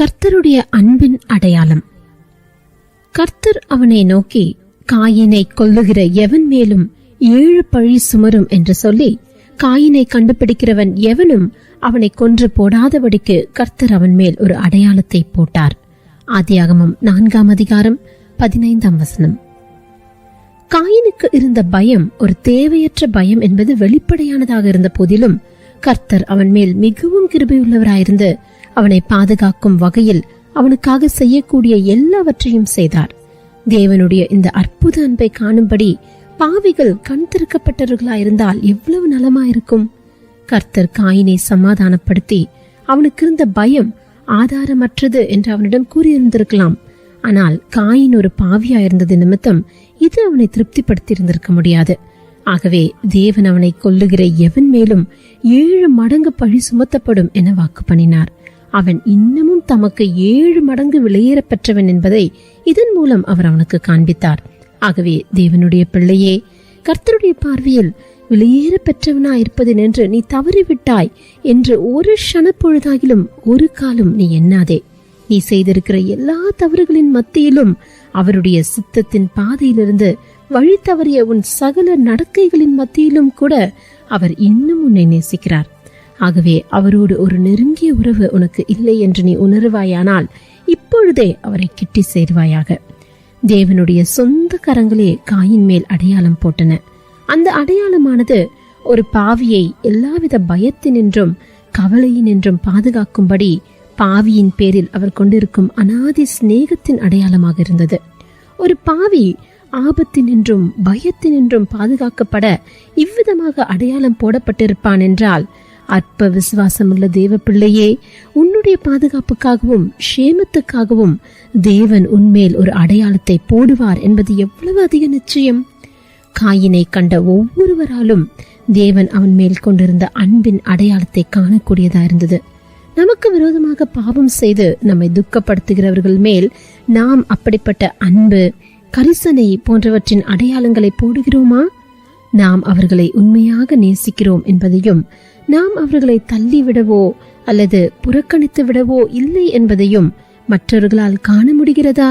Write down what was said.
கர்த்தருடைய அன்பின் அடையாளம். கர்த்தர் அவனை நோக்கி காயினை கொல்லுகிற எவன் மேலும் ஏழு பழி சுமரும்? என்று சொல்லி காயினை கண்டுபிடிக்கிறவன் எவனும் அவனை கொன்று போடாதபடிக்கு கர்த்தர் அவன் மேல் ஒரு அடையாளத்தை போட்டார். ஆதியாகமம் நான்காம் அதிகாரம் பதினைந்தாம் வசனம். காயினுக்கு இருந்த பயம் ஒரு தேவையற்ற பயம் என்பது வெளிப்படையானதாக இருந்த போதிலும் கர்த்தர் அவன் மேல் மிகவும் கிருபையுள்ளவராயிருந்து அவனை பாதுகாக்கும் வகையில் அவனுக்காக செய்யக்கூடிய எல்லாவற்றையும் செய்தார். தேவனுடைய இந்த அற்புத அன்பை காணும்படி பாவிகள் கண் திறக்கப்பட்டவர்களாயிருந்தால் எவ்வளவு நலமாயிருக்கும்? கர்த்தர் காயினை சமாதானப்படுத்தி அவனுக்கு இருந்த பயம் ஆதாரமற்றது என்று அவனிடம் கூறியிருந்திருக்கலாம். ஆனால் காயின் ஒரு பாவியா இருந்தது நிமித்தம் இது அவனை திருப்திப்படுத்தி இருந்திருக்க முடியாது. ஆகவே தேவன் அவனை கொல்லுகிற எவன் மேலும் ஏழு மடங்கு பழி சுமத்தப்படும் என வாக்கு பண்ணினார் அவன் இன்னமும் தமக்கு ஏழு மடங்கு விலையேற பெற்றவன் என்பதை இதன் மூலம் அவர் அவனுக்கு காண்பித்தார். ஆகவே தேவனுடைய பிள்ளையே கர்த்தருடைய பார்வையில் விலையேற பெற்றவனா நின்று நீ தவறிவிட்டாய் என்று ஒரு க்ஷணப்பொழுதாகிலும் ஒரு காலம் நீ எண்ணாதே. நீ செய்திருக்கிற எல்லா தவறுகளின் மத்தியிலும் அவருடைய சித்தத்தின் பாதையிலிருந்து வழி தவறிய உன் சகல நடக்கைகளின் மத்தியிலும் கூட அவர் இன்னும் உன்னை நேசிக்கிறார். ஆகவே அவரோடு ஒரு நெருங்கிய உறவு உனக்கு இல்லை என்று நீ உணருவாயானால் இப்பொழுதே அவரை கிட்டி சேர்வாயாக. தேவனுடைய சொந்த கரங்களே காயின் மேல் அடையாளம் போட்டன. அந்த அடையாளமானது ஒரு பாவியை எல்லாவித பயத்தினின்றும் கவலையினின்றும் பாதுகாக்கும்படி பாவியின் பேரில் அவர் கொண்டிருக்கும் அனாதி சிநேகத்தின் அடையாளமாக இருந்தது. ஒரு பாவி ஆபத்தினின்றும் பயத்தினின்றும் பாதுகாக்கப்பட இவ்விதமாக அடையாளம் போடப்பட்டிருப்பான் என்றால் அற்ப விசுவாசமுள்ள தேவ பிள்ளையே உன்னுடைய பாதுகாப்புக்காகவும் க்ஷேமத்துக்காகவும் தேவன் உன்மேல் ஒரு அடையாளத்தை போடுவார் என்பது எவ்வளவு அதிக நிச்சயம்? காயினை கண்ட ஒவ்வொருவராலும் தேவன் அவன் மேல் கொண்டிருந்த அன்பின் அடையாளத்தை காணக்கூடியதா இருந்தது. நமக்கு விரோதமாக பாவம் செய்து நம்மை துக்கப்படுத்துகிறவர்கள் மேல் நாம் அப்படிப்பட்ட அன்பு கரிசனை போன்றவற்றின் அடையாளங்களை போடுகிறோமா? நாம் அவர்களை உண்மையாக நேசிக்கிறோம் என்பதையும் நாம் அவர்களை தள்ளிவிடவோ அல்லது புறக்கணித்து விடவோ இல்லை என்பதையும் மற்றவர்களால் காண முடிகிறதா?